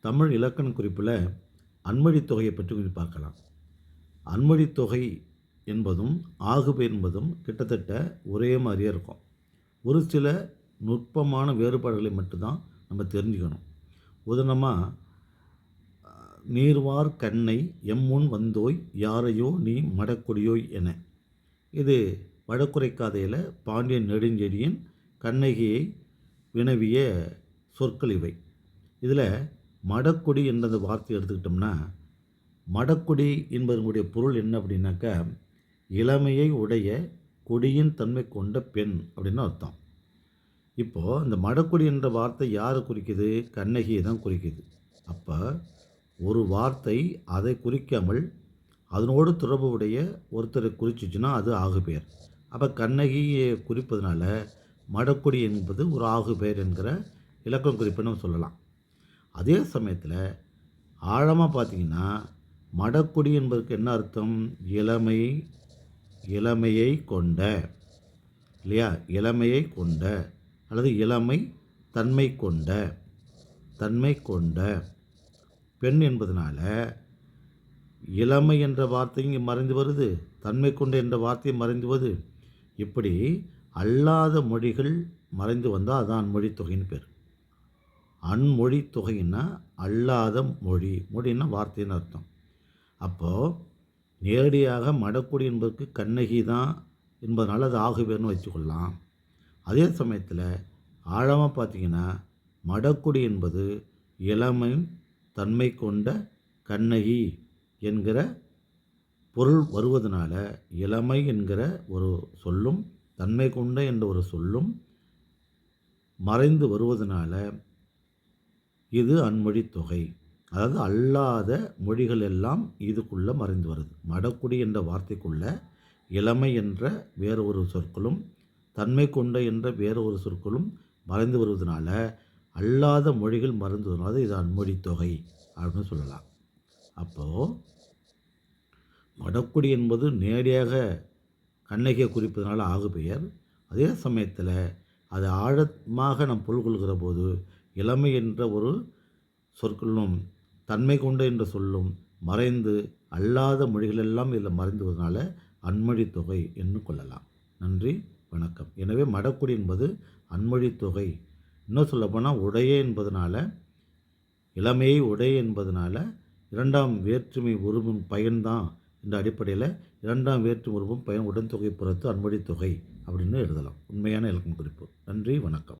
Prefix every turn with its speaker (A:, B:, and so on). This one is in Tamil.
A: தமிழ் இலக்கண குறிப்பில் அன்மொழித் தொகையை பற்றி கொஞ்சம் பார்க்கலாம். அன்மொழித் தொகை என்பதும் ஆகுபை என்பதும் கிட்டத்தட்ட ஒரே மாதிரியே இருக்கும். ஒரு சில நுட்பமான வேறுபாடுகளை மட்டும்தான் நம்ம தெரிஞ்சுக்கணும். உதாரணமாக நீர்வார் கண்ணை எம்முன் வந்தோய் யாரையோ நீ மடக்கொடியோய் என. இது வடக்குறை காதையில் பாண்டியன் நெடுஞ்செழியன் கண்ணகியை வினவிய சொற்கள் இவை. இதில் மடக்கொடி என்ற அந்த வார்த்தை எடுத்துக்கிட்டோம்னா மடக்கொடி என்பதனுடைய பொருள் என்ன அப்படின்னாக்கா இளமையை உடைய கொடியின் தன்மை கொண்ட பெண் அப்படின்னு அர்த்தம். இப்போது இந்த மடக்குடி என்ற வார்த்தை யாரை குறிக்குது? கண்ணகியை தான் குறிக்குது. அப்போ ஒரு வார்த்தை அதை குறிக்காமல் அதனோடு தொடர்பு உடைய ஒருத்தரை குறிச்சிச்சுன்னா அது ஆகு பெயர். அப்போ கண்ணகியை குறிப்பதனால மடக்குடி என்பது ஒரு ஆகு பெயர் என்கிற இலக்கம் குறிப்புன்னு சொல்லலாம். அதே சமயத்தில் ஆழமாக பார்த்தீங்கன்னா மடக்குடி என்பதற்கு என்ன அர்த்தம்? இளமை இளமையை கொண்ட. இல்லையா? இளமையை கொண்ட. அல்லது இளமை தன்மை கொண்ட. தன்மை கொண்ட. பெண் என்பதனால இளமை என்ற வார்த்தையும் இங்கே மறைந்து வருது. தன்மை கொண்ட என்ற வார்த்தையும் மறைந்து வருது. இப்படி அல்லாத மொழிகள் மறைந்து வந்தால் அதான் அன்மொழி தொகைன்னு பேர். அன்மொழி தொகைன்னா அல்லாத மொழி. மொழின்னா வார்த்தைன்னு அர்த்தம். அப்போது நேரடியாக மடக்குடி என்பதற்கு கண்ணகி தான் என்பதனால் அது ஆகுவேர்னு வச்சுக்கொள்ளலாம். அதே சமயத்தில் ஆழமாக பார்த்தீங்கன்னா மடக்குடி என்பது இளமை தன்மை கொண்ட கண்ணகி என்கிற பொருள் வருவதனால இளமை என்கிற ஒரு சொல்லும் தன்மை கொண்ட என்ற ஒரு சொல்லும் மறைந்து வருவதனால இது அன்மொழி தொகை. அதாவது அல்லாத மொழிகள் எல்லாம் இதுக்குள்ளே மறைந்து வருது. மடக்குடி என்ற வார்த்தைக்குள்ள இளமை என்ற வேறு ஒரு சொற்களும் தன்மை கொண்ட என்ற வேறு ஒரு சொற்களும் மறைந்து வருவதனால அல்லாத மொழிகள் மறைந்ததுனால இது அன்மொழி தொகை அப்படின்னு சொல்லலாம். அப்போது மடக்குடி என்பது நேரடியாக கண்ணகியை குறிப்பதனால ஆகு பெயர் அதே சமயத்தில் அது ஆழமாக நாம் பொருள் கொள்கிற போது இளமை என்ற ஒரு சொற்களும் தன்மை கொண்ட என்ற சொல்லும் மறைந்து அல்லாத மொழிகளெல்லாம் இதில் மறைந்துவதனால அன்மொழி தொகை என்று கொள்ளலாம். நன்றி வணக்கம். எனவே மடக்குடி என்பது அன்மொழி தொகை. இன்னும் சொல்லப்போனால் உடைய என்பதனால இளமையை உடைய என்பதனால இரண்டாம் வேற்றுமை உருவும் பயன்தான் என்ற அடிப்படையில் இரண்டாம் வேற்று உருவும் பயன் உடன்தொகை புறத்து அன்மொழி தொகை அப்படின்னு எழுதலாம். உண்மையான இலக்கண குறிப்பு. நன்றி வணக்கம்.